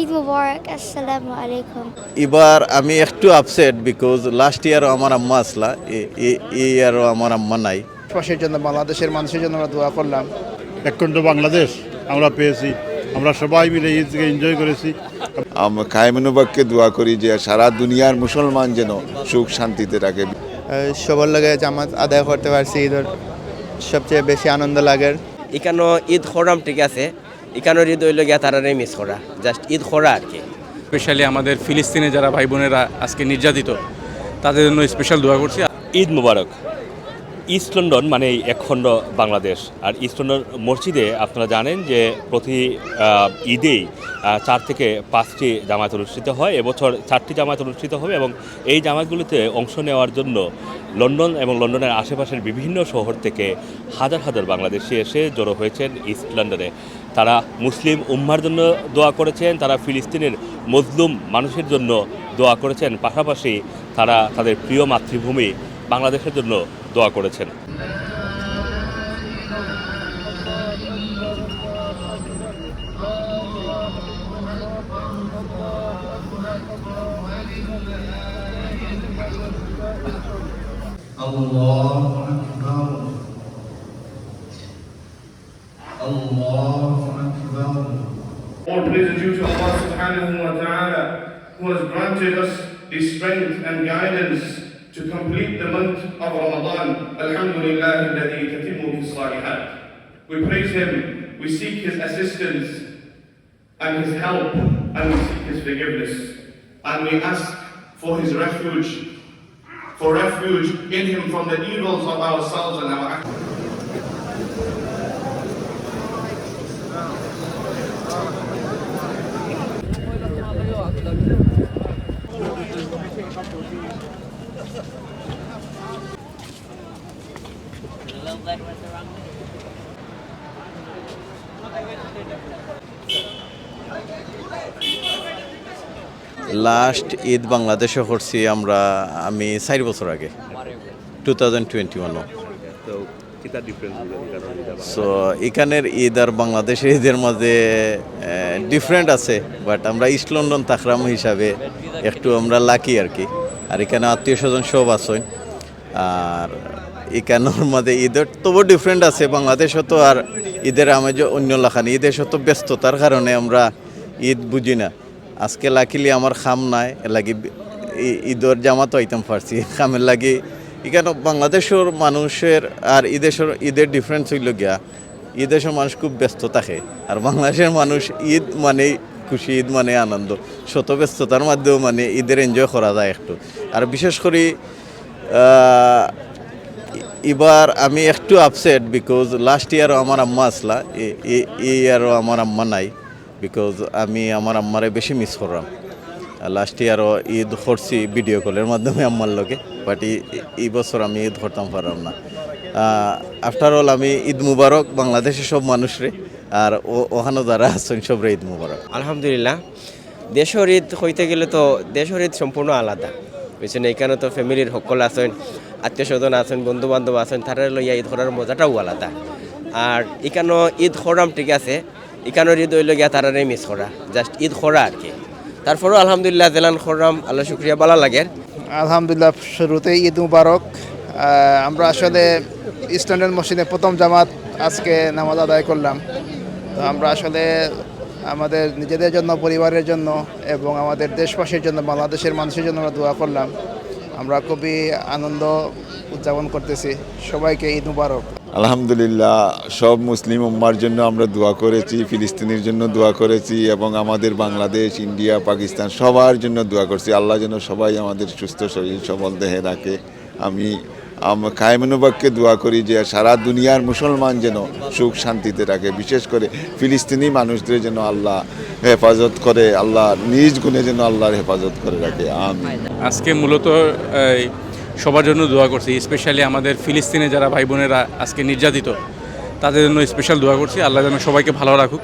ঈদ মুবারক আসসালামু আলাইকুম। এবার আমি একটু আপসেট বিকজ লাস্ট ইয়ারও আমার আম্মা আসলা এ- এ- এই ইয়ারও আমার আম্মা নাই। দেশবাসীর জন্য বাংলাদেশের মানুষের জন্য আমরা দোয়া করলাম। একখণ্ড বাংলাদেশ আমরা পেয়েছি। আমরা সবাই মিলে ঈদকে এনজয় করেছি। আমরা কায়মনুবাককে দোয়া করি যে সারা দুনিয়ার মুসলমান যেন সুখ শান্তিতে রাখে সবার লাগে জামাত আদায় করতে পারছি ঈদের সবচেয়ে বেশি আনন্দ লাগে। এখানেও ঈদ খরাম ঠিক আছে এখানের ঈদ হইল গিয়া তারারে মিস করা। জাস্ট ঈদ খরা আর কি। স্পেশালি আমাদের ফিলিস্তিনে যারা ভাই বোনেরা আজকে নির্যাতিত তাদের জন্য স্পেশাল দোয়া করছি। ঈদ মুবারক। ইস্ট লন্ডন মানে এই একখণ্ড বাংলাদেশ। আর ইস্ট লন্ডন মসজিদে আপনারা জানেন যে প্রতি ঈদেই চার থেকে পাঁচটি জামায়াত অনুষ্ঠিত হয়। এবছর চারটি জামায়াত অনুষ্ঠিত হবে এবং এই জামায়াতগুলিতে অংশ নেওয়ার জন্য লন্ডন এবং লন্ডনের আশেপাশের বিভিন্ন শহর থেকে হাজার হাজার বাংলাদেশি এসে জড়ো হয়েছেন ইস্ট লন্ডনে তারা মুসলিম উম্মার জন্য দোয়া করেছেন তারা ফিলিস্তিনের মজলুম মানুষের জন্য দোয়া করেছেন পাশাপাশি তারা তাদের প্রিয় মাতৃভূমি বাংলাদেশের জন্য দোয়া করেছেন الله أكبر All praise is due to Allah subhanahu wa ta'ala who has granted us the strength and guidance to complete the month of Ramadan. Alhamdulillah. We praise Him, we seek His assistance and His help and we seek His forgiveness. And we ask for His refuge, for refuge in Him from the evils of ourselves and our actions. Last Eid বাংলাদেশে করছি আমরা আমি চার বছর আগে two thousand twenty ওয়ানও so এখানের ঈদ আর বাংলাদেশের ঈদের মাঝে ডিফারেন্ট আছে বাট আমরা ইস্ট লন্ডন তাকরাম হিসাবে একটু আমরা লাকি আর কি। আর এখানে আত্মীয় স্বজন সব আছেন আর এখানের মাঝে ঈদের তবু ডিফারেন্ট আছে, বাংলাদেশও তো আর ঈদের আমেজ অন্য লাখানি। ঈদের তো ব্যস্ততার কারণে আমরা ঈদ বুঝি না। আজকে লাকিলি আমার খাম নাই লাগি ঈদের জামাতো আইতাম পারছি খামের লাগি এখানে বাংলাদেশের মানুষের আর ঈদেশের ঈদের ডিফারেন্স হইল গিয়া ঈদেশের মানুষ খুব ব্যস্ত থাকে। আর বাংলাদেশের মানুষ ঈদ মানে খুশি, ঈদ মানে আনন্দ। শত ব্যস্ততার মধ্যেও মানে ঈদের এনজয় করা যায় একটু। আর বিশেষ করে এবার আমি একটু আপসেট বিকজ লাস্ট ইয়ারও আমার আম্মা আসলা। এই ইয়ারও আমার আম্মা নাই বিকজ আমি আমার আম্মারে বেশি মিস করলাম। লাস্ট ইয়ারও ঈদ করছি ভিডিও কলের মাধ্যমে আম্মার লোকে বাট এই বছর আমি ঈদ করতাম পারলাম না। আফটার অল আমি ঈদ মুবারক বাংলাদেশের সব মানুষরে আর ও- ওখানে যারা আছেন সবরে ঈদ মুবারক। আলহামদুলিল্লাহ। দেশের ঈদ হইতে গেলে তো দেশর ঈদ সম্পূর্ণ আলাদা। বুঝছেন এখানে তো ফ্যামিলির সকল আছেন আত্মীয় স্বজন আছেন বন্ধু বান্ধব আছেন তারা লইয়া ঈদ করার মজাটাও আলাদা। আর এখানেও ঈদ খরাম ঠিক আছে এখানের ঈদ হইল গিয়া তারারে মিস করা জাস্ট ঈদ খরা আর কি। তারপরেও আলহামদুলিল্লাহ জেলান খরাম আল্লাহ শুক্রিয়া ভালো লাগে। আলহামদুলিল্লাহ শুরুতে ঈদ মুবারক। আমরা আসলে ইস্টার্ন মসজিদে প্রথম জামাত আজকে নামাজ আদায় করলাম। তো আমরা আসলে আমাদের নিজেদের জন্য, পরিবারের জন্য এবং আমাদের দেশবাসীর জন্য, বাংলাদেশের মানুষের জন্য আমরা দোয়া করলাম। আমরা খুবই আনন্দ উদযাপন করতেছি। সবাইকে ঈদ মুবারক। আলহামদুলিল্লাহ, সব মুসলিম উম্মার জন্য আমরা দোয়া করেছি, ফিলিস্তিনের জন্য দোয়া করেছি এবং আমাদের বাংলাদেশ, ইন্ডিয়া, পাকিস্তান সবার জন্য দোয়া করছি। আল্লাহ যেন সবাই আমাদের সুস্থ শরীর, সবল দেহে রাখে। আমি কায়মনুবাককে দোয়া করি যে সারা দুনিয়ার মুসলমান যেন সুখ শান্তিতে রাখে, বিশেষ করে ফিলিস্তিনি মানুষদের যেন আল্লাহ হেফাজত করে, আল্লাহ নিজ গুণে যেন আল্লাহর হেফাজত করে রাখে আমি আজকে মূলত সবার জন্য দোয়া করছি স্পেশালি আমাদের ফিলিস্তিনে যারা ভাই বোনেরা আজকে নির্যাতিত, তাদের জন্য স্পেশাল দোয়া করছি, আল্লাহ যেন সবাইকে ভালো রাখুক।